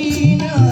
Medina.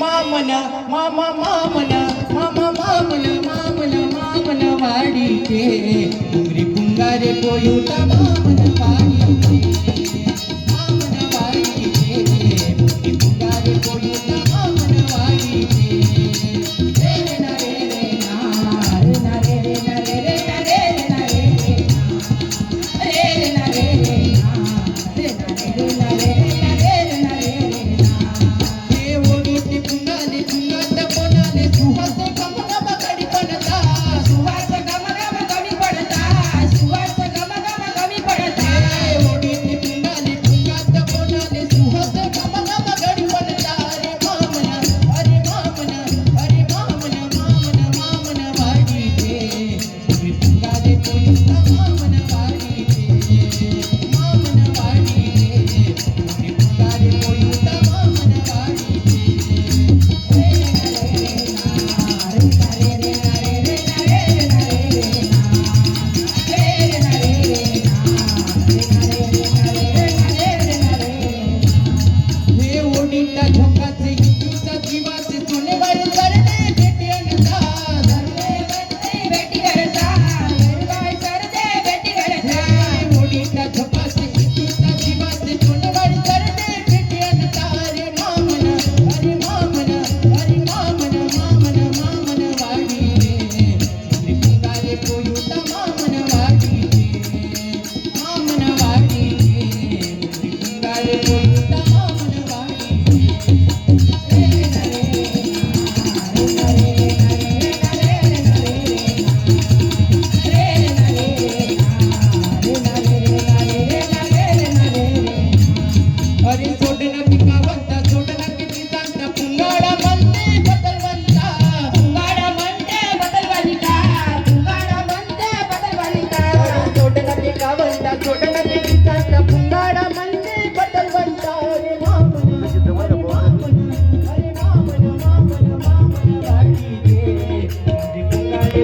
मामना मामा मामना मामा मामला मामला मामल वाडीचे डोंगरी पुंगारे कोयुटा मामन वाडीचे मामन वाडीचे डोंगरी पुंगारे कोयुटा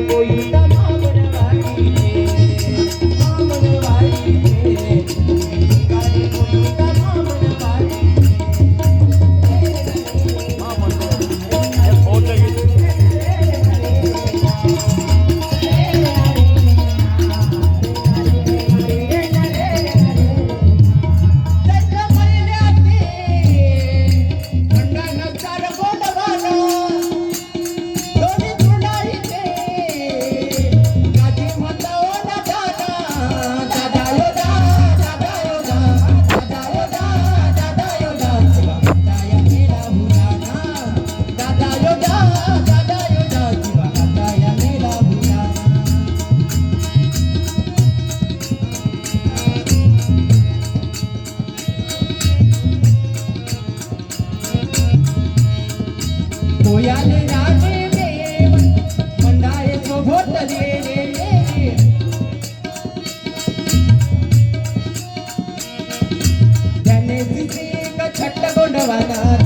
বইতা বানা